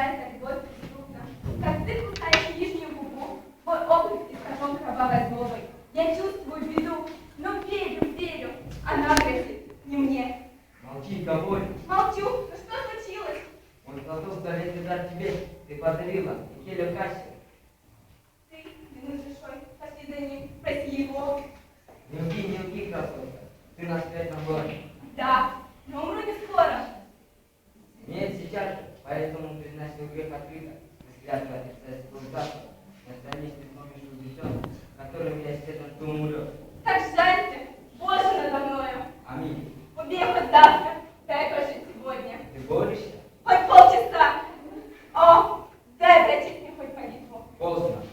называется любовь преступна. Как ты кусаешь нижнюю губу, мой облик из искажен кровавой злобой. Я чувствую беду, но ну, верю, верю, она а грозит не мне. Молчи, Гаворь. Молчу, ну, Но что случилось? Он платок сто лет назад тебе, ты подарила, еле кассе. Ты, вину душой, пошли за ним, проси его. Не лги, не лги, красотка, ты нас опять на город. Да, Поэтому переносил грех открыто, взглядывая государства, на страничке ну помнишь увлечен, которым я следом ты умрешь. Так жалься, Боже надо мною. Аминь. Убей хоть завтра, дай прожить сегодня. Ты борешься? Хоть полчаса. О, дай прочесть мне хоть молитву. Поздно.